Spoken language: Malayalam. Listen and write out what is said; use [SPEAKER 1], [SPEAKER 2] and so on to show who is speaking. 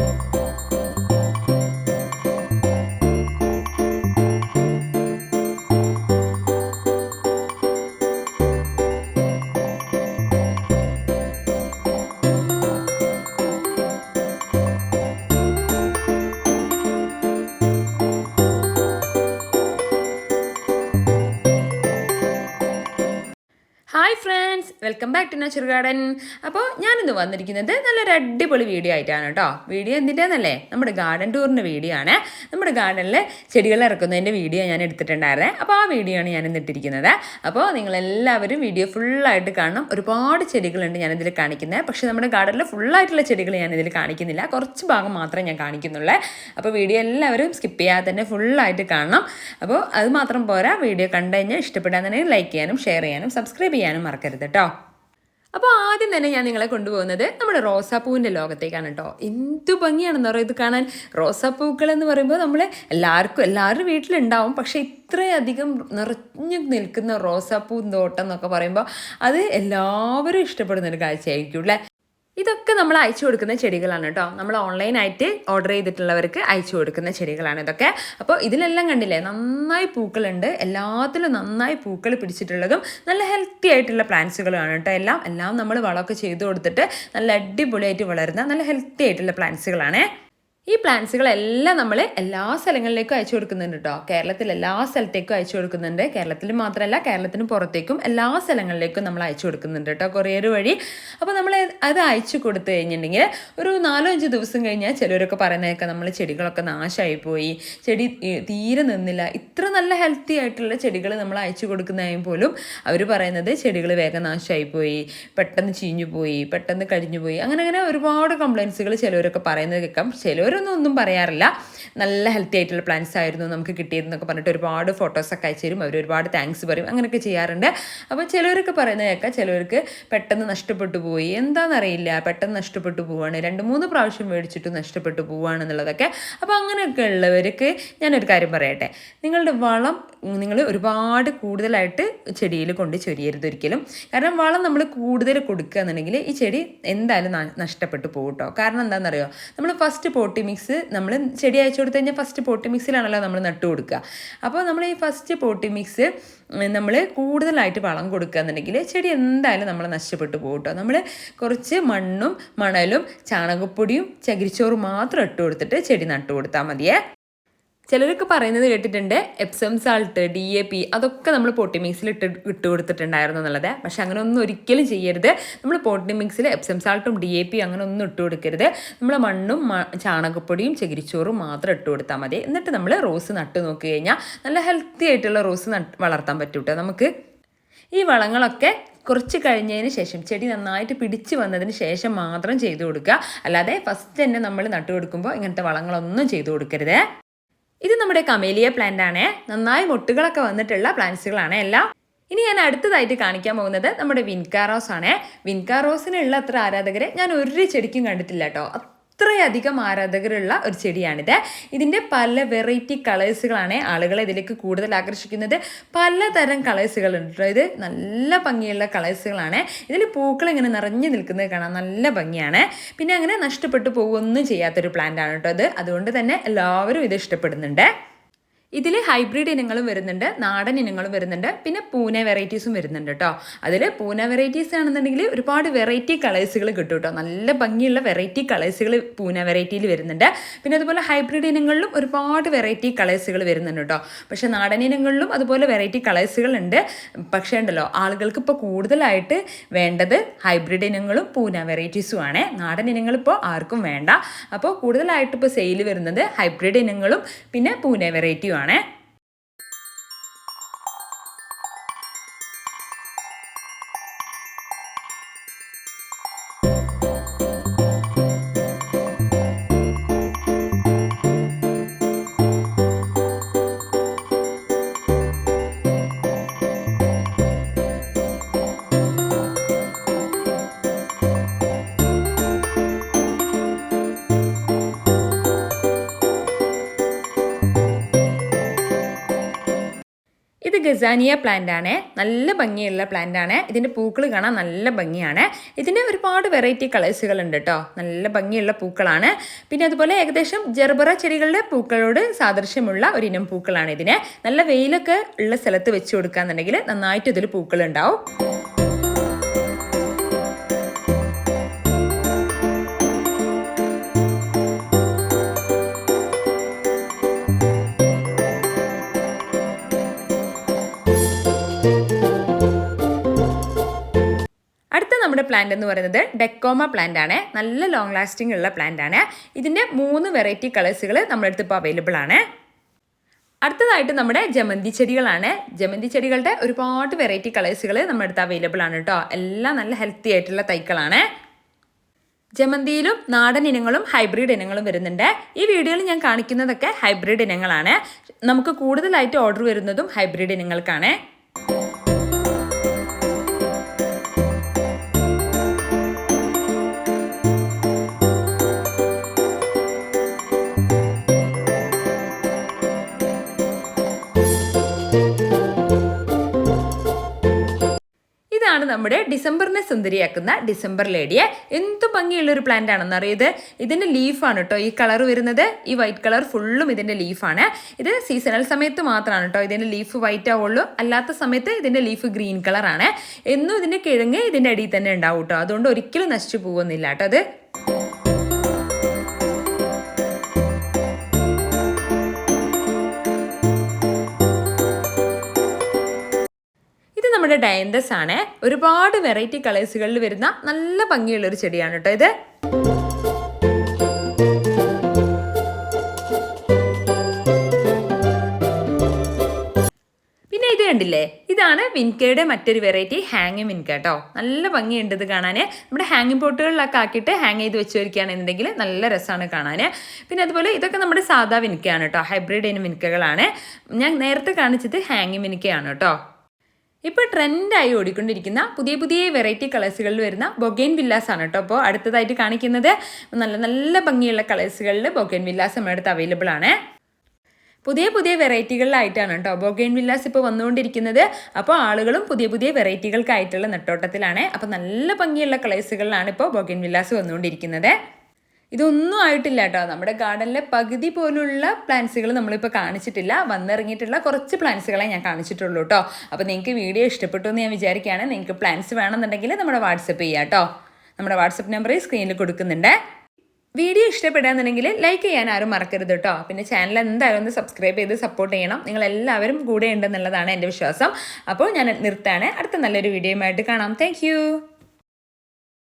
[SPEAKER 1] Thank you. Hi friends welcome back to nature garden അപ്പോൾ ഞാനിന്ന് വന്നിരിക്കുന്നത് നല്ലൊരു അടിപൊളി വീഡിയോ ആയിട്ടാണ് കേട്ടോ വീഡിയോ എന്തിന്റെന്നല്ലേ നമ്മുടെ ഗാർഡൻ ടൂറിന്റെ വീഡിയോ ആണ്. നമ്മുടെ ഗാർഡനിൽ ചെടികൾ ഇറക്കുന്നതിന്റെ വീഡിയോ ഞാൻ എടുത്തിട്ടുണ്ടായിരുന്നേ. അപ്പോൾ ആ വീഡിയോ ആണ് ഞാൻ ഇന്ന് ഇട്ടിരിക്കുന്നത്. അപ്പോൾ നിങ്ങളെല്ലാവരും വീഡിയോ ഫുള്ളായിട്ട് കാണണം. ഒരുപാട് ചെടികളുണ്ട് ഞാനിതിൽ കാണിക്കുന്നത് പക്ഷേ നമ്മുടെ ഗാർഡനിൽ ഫുള്ളായിട്ടുള്ള ചെടികൾ ഞാനിതിൽ കാണിക്കുന്നില്ല. കുറച്ച് ഭാഗം മാത്രമേ ഞാൻ കാണിക്കുന്നുള്ളൂ. അപ്പോൾ വീഡിയോ എല്ലാവരും സ്കിപ്പ് ചെയ്യാതെ തന്നെ ഫുള്ളായിട്ട് കാണണം. അപ്പോൾ അത് മാത്രം പോരാ. വീഡിയോ കണ്ടു കഴിഞ്ഞാൽ തന്നെ ലൈക്ക് ചെയ്യാനും ഷെയർ ചെയ്യാനും സബ്സ്ക്രൈബ് ചെയ്യാനും മറക്കരുത് കേട്ടോ അപ്പോൾ ആദ്യം തന്നെ ഞാൻ നിങ്ങളെ കൊണ്ടുപോകുന്നത് നമ്മുടെ റോസാപ്പൂവിന്റെ ലോകത്തേക്കാണ് കേട്ടോ എന്തു ഭംഗിയാണെന്ന് പറയുക ഇത് കാണാൻ റോസാപ്പൂക്കൾ എന്ന് പറയുമ്പോൾ നമ്മൾ എല്ലാവർക്കും എല്ലാവരുടെ വീട്ടിലുണ്ടാവും. പക്ഷേ ഇത്രയധികം നിറഞ്ഞു നിൽക്കുന്ന റോസാപ്പൂ തോട്ടം എന്നൊക്കെ പറയുമ്പോൾ അത് എല്ലാവരും ഇഷ്ടപ്പെടുന്ന ഒരു കാഴ്ചയായിരിക്കും അല്ലേ? ഇതൊക്കെ നമ്മൾ അയച്ചു കൊടുക്കുന്ന ചെടികളാണ് കേട്ടോ. നമ്മൾ ഓൺലൈനായിട്ട് ഓർഡർ ചെയ്തിട്ടുള്ളവർക്ക് അയച്ചു കൊടുക്കുന്ന ചെടികളാണ് ഇതൊക്കെ. അപ്പോൾ ഇതിലെല്ലാം കണ്ടില്ലേ? നന്നായി പൂക്കളുണ്ട്. എല്ലാത്തിലും നന്നായി പൂക്കൾ പിടിച്ചിട്ടുള്ളതും നല്ല ഹെൽത്തി ആയിട്ടുള്ള പ്ലാന്റ്സുകളാണ് കേട്ടോ എല്ലാം. എല്ലാം നമ്മൾ വളമൊക്കെ ചെയ്തു കൊടുത്തിട്ട് നല്ല അടിപൊളിയായിട്ട് വളരുന്ന നല്ല ഹെൽത്തി ആയിട്ടുള്ള പ്ലാന്റ്സുകളാണ് ഈ പ്ലാന്റ്സുകളെല്ലാം നമ്മൾ എല്ലാ സ്ഥലങ്ങളിലേക്കും അയച്ചു കൊടുക്കുന്നുണ്ട് കേട്ടോ കേരളത്തിൽ എല്ലാ സ്ഥലത്തേക്കും അയച്ചു കൊടുക്കുന്നുണ്ട്. കേരളത്തിൽ മാത്രമല്ല കേരളത്തിന് പുറത്തേക്കും എല്ലാ സ്ഥലങ്ങളിലേക്കും നമ്മൾ അയച്ചു കൊടുക്കുന്നുണ്ട് കേട്ടോ കൊറിയർ വഴി. അപ്പോൾ നമ്മൾ അത് അയച്ചു കൊടുത്തു കഴിഞ്ഞിട്ടുണ്ടെങ്കിൽ ഒരു നാലോ അഞ്ച് ദിവസം കഴിഞ്ഞാൽ ചിലരൊക്കെ പറയുന്നതൊക്കെ നമ്മൾ ചെടികളൊക്കെ നാശമായി പോയി. ചെടി തീരെ നിന്നില്ല. ഇത്ര നല്ല ഹെൽത്തി ആയിട്ടുള്ള ചെടികൾ നമ്മൾ അയച്ചു കൊടുക്കുന്നതായും പോലും അവർ പറയുന്നത് ചെടികൾ വേഗം നാശമായി പോയി പെട്ടെന്ന് ചീഞ്ഞു പോയി പെട്ടെന്ന് കഴിഞ്ഞു പോയി. അങ്ങനെ അങ്ങനെ ഒരുപാട് കംപ്ലയിൻസുകൾ ചിലവരൊക്കെ പറയുന്നത് കേൾക്കാം. ചിലവരൊന്നും ഒന്നും പറയാറില്ല. നല്ല ഹെൽത്തി ആയിട്ടുള്ള പ്ലാന്റ്സ് ആയിരുന്നു നമുക്ക് കിട്ടിയതെന്നൊക്കെ പറഞ്ഞിട്ട് ഒരുപാട് ഫോട്ടോസൊക്കെ അയച്ചു തരും. അവർ ഒരുപാട് താങ്ക്സ് പറയും. അങ്ങനെയൊക്കെ ചെയ്യാറുണ്ട്. അപ്പോൾ ചിലവരൊക്കെ പറയുന്നത് കേൾക്കാം. ചിലവർക്ക് പെട്ടെന്ന് നഷ്ടപ്പെട്ടു പോയി. എന്താണെന്നറിയില്ല പെട്ടെന്ന് നഷ്ടപ്പെട്ടു പോവാണ്. രണ്ട് മൂന്ന് പ്രാവശ്യം മേടിച്ചിട്ട് നഷ്ടപ്പെട്ടു പോവാണെന്നുള്ളതൊക്കെ അപ്പോൾ അങ്ങനെയൊക്കെ ഉള്ളവർക്ക് ഞാനൊരു കാര്യം പറയട്ടെ. നിങ്ങളുടെ വളം നിങ്ങൾ ഒരുപാട് കൂടുതലായിട്ട് ചെടിയിൽ കൊണ്ട് ചൊരിയരുത് ഒരിക്കലും. കാരണം വളം നമ്മൾ കൂടുതൽ കൊടുക്കുക എന്നുണ്ടെങ്കിൽ ഈ ചെടി എന്തായാലും നഷ്ടപ്പെട്ടു പോകും കാരണം എന്താണെന്നറിയോ നമ്മൾ ഫസ്റ്റ് പോട്ടി മിക്സ് നമ്മൾ ചെടി അയച്ചു കൊടുത്തു കഴിഞ്ഞാൽ ഫസ്റ്റ് പോട്ടി മിക്സിലാണല്ലോ നമ്മൾ നട്ടു കൊടുക്കുക. അപ്പോൾ നമ്മൾ ഈ ഫസ്റ്റ് പോട്ടി മിക്സ് നമ്മൾ കൂടുതലായിട്ട് വളം കൊടുക്കുക എന്നുണ്ടെങ്കിൽ ചെടി എന്തായാലും നമ്മൾ നഷ്ടപ്പെട്ടു പോകും കേട്ടോ. നമ്മൾ കുറച്ച് മണ്ണും മണലും ചാണകപ്പൊടിയും ചകിരിച്ചോറും മാത്രം ഇട്ട് കൊടുത്തിട്ട് ചെടി നട്ടു കൊടുത്താൽ മതിയേ. ചിലരൊക്കെ പറയുന്നത് കേട്ടിട്ടുണ്ട് Epsom salt D A P അതൊക്കെ നമ്മൾ പോട്ടി മിക്സിൽ ഇട്ട് ഇട്ട് കൊടുത്തിട്ടുണ്ടായിരുന്നു എന്നുള്ളത്. പക്ഷേ അങ്ങനെ ഒന്നും ഒരിക്കലും ചെയ്യരുത്. നമ്മൾ പോട്ടി മിക്സിൽ എപ്സം സാൾട്ടും ഡി എ പി അങ്ങനെ ഒന്നും ഇട്ട് കൊടുക്കരുത്. നമ്മൾ മണ്ണും ചാണകപ്പൊടിയും ചകിരിച്ചോറും മാത്രം ഇട്ട് കൊടുത്താൽ മതി. എന്നിട്ട് നമ്മൾ റോസ് നട്ട് നോക്കി കഴിഞ്ഞാൽ നല്ല ഹെൽത്തി ആയിട്ടുള്ള റോസ് നട്ട് വളർത്താൻ പറ്റും കേട്ടോ നമുക്ക് ഈ വളങ്ങളൊക്കെ കുറച്ച് കഴിഞ്ഞതിന് ശേഷം ചെടി നന്നായിട്ട് പിടിച്ച് വന്നതിന് ശേഷം മാത്രം ചെയ്തു കൊടുക്കുക. അല്ലാതെ ഫസ്റ്റ് തന്നെ നമ്മൾ നട്ടു കൊടുക്കുമ്പോൾ ഇങ്ങനത്തെ വളങ്ങളൊന്നും ചെയ്തു കൊടുക്കരുത്. ഇത് നമ്മുടെ കമേലിയ പ്ലാന്റ് ആണ്. നന്നായി മുട്ടുകളൊക്കെ വന്നിട്ടുള്ള പ്ലാന്റ്സുകളാണ് എല്ലാം. ഇനി ഞാൻ അടുത്തതായിട്ട് കാണിക്കാൻ പോകുന്നത് നമ്മുടെ വിൻകാറോസ് ആണ് വിൻകാറോസിനുള്ള അത്ര ആരാധകരെ ഞാൻ ഒരു ചെടിക്കും കണ്ടിട്ടില്ല കേട്ടോ. അത്രയധികം ആരാധകരുള്ള ഒരു ചെടിയാണിത്. ഇതിന്റെ പല വെറൈറ്റി കളേഴ്സുകളാണ് ആളുകളെ ഇതിലേക്ക് കൂടുതൽ ആകർഷിക്കുന്നത്. പലതരം കളേഴ്സുകളുണ്ട് ഇത് നല്ല ഭംഗിയുള്ള കളേഴ്സുകളാണ് ഇതിൽ പൂക്കൾ ഇങ്ങനെ നിറഞ്ഞു നിൽക്കുന്നത് കാണാൻ നല്ല ഭംഗിയാണ്. പിന്നെ അങ്ങനെ നഷ്ടപ്പെട്ടു പോകുകയൊന്നും ചെയ്യാത്തൊരു പ്ലാന്റ് ആണ് കേട്ടോ ഇത്. അതുകൊണ്ട് തന്നെ എല്ലാവരും ഇത് ഇഷ്ടപ്പെടുന്നുണ്ട്. ഇതിൽ ഹൈബ്രിഡ് ഇനങ്ങളും വരുന്നുണ്ട് നാടൻ ഇനങ്ങളും വരുന്നുണ്ട് പിന്നെ പൂന വെറൈറ്റീസും വരുന്നുണ്ട് കേട്ടോ അതിൽ പൂന വെറൈറ്റീസ് ആണെന്നുണ്ടെങ്കിൽ ഒരുപാട് വെറൈറ്റി കളേഴ്സുകൾ കിട്ടും കേട്ടോ നല്ല ഭംഗിയുള്ള വെറൈറ്റി കളേഴ്സുകൾ പൂന വെറൈറ്റിയിൽ വരുന്നുണ്ട്. പിന്നെ അതുപോലെ ഹൈബ്രിഡ് ഇനങ്ങളിലും ഒരുപാട് വെറൈറ്റി കളേഴ്സുകൾ വരുന്നുണ്ട് കേട്ടോ പക്ഷെ നാടൻ ഇനങ്ങളിലും അതുപോലെ വെറൈറ്റി കളേഴ്സുകൾ ഉണ്ട്. പക്ഷേ ഉണ്ടല്ലോ ആളുകൾക്ക് ഇപ്പോൾ കൂടുതലായിട്ട് വേണ്ടത് ഹൈബ്രിഡ് ഇനങ്ങളും പൂന വെറൈറ്റീസും ആണ്. നാടൻ ഇനങ്ങൾ ഇപ്പോൾ ആർക്കും വേണ്ട. അപ്പോൾ കൂടുതലായിട്ട് ഇപ്പോൾ സെയിൽ വരുന്നത് ഹൈബ്രിഡ് ഇനങ്ങളും പിന്നെ പൂനെ വെറൈറ്റിയും ആണ് ഗസാനിയ പ്ലാന്റ് ആണ്. നല്ല ഭംഗിയുള്ള പ്ലാന്റ് ആണ്. ഇതിന്റെ പൂക്കൾ കാണാൻ നല്ല ഭംഗിയാണ്. ഇതിന് ഒരുപാട് വെറൈറ്റി കളേഴ്സുകൾ ഉണ്ട് കേട്ടോ നല്ല ഭംഗിയുള്ള പൂക്കളാണ്. പിന്നെ അതുപോലെ ഏകദേശം ജെർബറ ചെടികളുടെ പൂക്കളോട് സാദൃശ്യമുള്ള ഒരു ഇനം പൂക്കളാണ് ഇതിന്. നല്ല വെയിലൊക്കെ ഉള്ള സ്ഥലത്ത് വെച്ച് കൊടുക്കുകയെന്നുണ്ടെങ്കിൽ നന്നായിട്ട് ഇതിൽ പൂക്കൾ പ്ലാന്റ് എന്ന് പറയുന്നത് ഡെക്കോമ പ്ലാന്റ് ആണ്. നല്ല ലോങ് ലാസ്റ്റിംഗ് ഉള്ള പ്ലാന്റ് ആണ്. ഇതിന്റെ മൂന്ന് വെറൈറ്റി കളേഴ്സുകൾ നമ്മുടെ അടുത്ത് ഇപ്പോൾ അവൈലബിൾ ആണ്. അടുത്തതായിട്ട് നമ്മുടെ ജമന്തി ചെടികളാണ്. ജമന്തി ചെടികളുടെ ഒരുപാട് വെറൈറ്റി കളേഴ്സുകൾ നമ്മുടെ അടുത്ത് അവൈലബിൾ ആണ് കേട്ടോ എല്ലാം നല്ല ഹെൽത്തി ആയിട്ടുള്ള തൈക്കളാണ്. ജമന്തിയിലും നാടൻ ഇനങ്ങളും ഹൈബ്രിഡ് ഇനങ്ങളും വരുന്നുണ്ട്. ഈ വീഡിയോയിൽ ഞാൻ കാണിക്കുന്നതൊക്കെ ഹൈബ്രിഡ് ഇനങ്ങളാണ്. നമുക്ക് കൂടുതലായിട്ട് ഓർഡർ വരുന്നതും ഹൈബ്രിഡ് ഇനങ്ങൾക്കാണ്. നമ്മുടെ ഡിസംബറിനെ സുന്ദരിയാക്കുന്ന ഡിസംബർ ലേഡിയെ എന്ത് ഭംഗിയുള്ള ഒരു പ്ലാന്റ് ആണെന്ന് അറിയത്? ഇതിന്റെ ലീഫാണ് കേട്ടോ ഈ കളർ വരുന്നത് ഈ വൈറ്റ് കളർ ഫുള്ളും ഇതിന്റെ ലീഫാണ് ഇത് സീസണൽ സമയത്ത് മാത്രമാണ് കേട്ടോ ഇതിന്റെ ലീഫ് വൈറ്റ് ആവുള്ളൂ. അല്ലാത്ത സമയത്ത് ഇതിന്റെ ലീഫ് ഗ്രീൻ കളറാണ് എന്നും ഇതിന്റെ കിഴങ്ങ് ഇതിന്റെ അടിയിൽ തന്നെ ഉണ്ടാവും കേട്ടോ അതുകൊണ്ട് ഒരിക്കലും നശിച്ചു പോകുന്നില്ല കേട്ടോ അത് നമ്മുടെ ഡയൻഡസ് ആണ്. ഒരുപാട് വെറൈറ്റി കളേഴ്സുകളിൽ വരുന്ന നല്ല ഭംഗിയുള്ളൊരു ചെടിയാണ് കേട്ടോ ഇത്. പിന്നെ ഇത് കണ്ടില്ലേ? ഇതാണ് വിൻകയുടെ മറ്റൊരു വെറൈറ്റി ഹാങ്ങിങ് വിൻക കേട്ടോ നല്ല ഭംഗിയുണ്ട് ഇത് കാണാൻ നമ്മുടെ ഹാങ്ങിങ് പോട്ടുകളിലൊക്കെ ആക്കിയിട്ട് ഹാങ് ചെയ്ത് വെച്ച് വയ്ക്കുകയാണെന്നുണ്ടെങ്കിൽ നല്ല രസമാണ് കാണാൻ പിന്നെ അതുപോലെ ഇതൊക്കെ നമ്മുടെ സാധാ വിൻകയാണ് കേട്ടോ ഹൈബ്രിഡ് ഇനം വിൻകകളാണ്. ഞാൻ നേരത്തെ കാണിച്ചത് ഹാങ്ങിങ് വിൻകയാണ് കേട്ടോ ഇപ്പോൾ ട്രെൻഡായി ഓടിക്കൊണ്ടിരിക്കുന്ന പുതിയ പുതിയ വെറൈറ്റി കളേഴ്സുകളിൽ വരുന്ന ബൊഗൈൻ വില്ലാസ് ആണ് കേട്ടോ. അപ്പോൾ അടുത്തതായിട്ട് കാണിക്കുന്നത് നല്ല നല്ല ഭംഗിയുള്ള കളേഴ്സുകളിൽ ബൊഗൈൻ വില്ലാസ് നമ്മുടെ അടുത്ത് അവൈലബിൾ ആണ്. പുതിയ പുതിയ വെറൈറ്റികളിലായിട്ടാണ് കേട്ടോ ബൊഗൈൻ വില്ലാസ് ഇപ്പോൾ വന്നുകൊണ്ടിരിക്കുന്നത്. അപ്പോൾ ആളുകളും പുതിയ പുതിയ വെറൈറ്റികൾക്കായിട്ടുള്ള നെട്ടോട്ടത്തിലാണ്. അപ്പോൾ നല്ല ഭംഗിയുള്ള കളേഴ്സുകളിലാണ് ഇപ്പോൾ ബൊഗൈൻ വില്ലാസ് വന്നുകൊണ്ടിരിക്കുന്നത്. ഇതൊന്നും ആയിട്ടില്ല കേട്ടോ നമ്മുടെ ഗാർഡനിലെ പകുതി പോലുള്ള പ്ലാന്റ്സുകൾ നമ്മളിപ്പോൾ കാണിച്ചിട്ടില്ല. വന്നിറങ്ങിയിട്ടുള്ള കുറച്ച് പ്ലാന്റ്സുകളെ ഞാൻ കാണിച്ചിട്ടുള്ളൂ കേട്ടോ അപ്പോൾ നിങ്ങൾക്ക് വീഡിയോ ഇഷ്ടപ്പെട്ടു എന്ന് ഞാൻ വിചാരിക്കുകയാണ്. നിങ്ങൾക്ക് പ്ലാന്റ്സ് വേണമെന്നുണ്ടെങ്കിൽ നമ്മുടെ വാട്സപ്പ് ചെയ്യാം കേട്ടോ നമ്മുടെ വാട്സപ്പ് നമ്പർ സ്ക്രീനിൽ കൊടുക്കുന്നുണ്ട്. വീഡിയോ ഇഷ്ടപ്പെടുകയാണെന്നുണ്ടെങ്കിൽ ലൈക്ക് ചെയ്യാൻ ആരും മറക്കരുത് കേട്ടോ പിന്നെ ചാനൽ എന്തായാലും ഒന്ന് സബ്സ്ക്രൈബ് ചെയ്ത് സപ്പോർട്ട് ചെയ്യണം. നിങ്ങൾ എല്ലാവരും കൂടെ ഉണ്ടെന്നുള്ളതാണ് എന്റെ വിശ്വാസം. അപ്പോൾ ഞാൻ നിർത്താണ് അടുത്ത നല്ലൊരു വീഡിയോയുമായിട്ട് കാണാം. താങ്ക്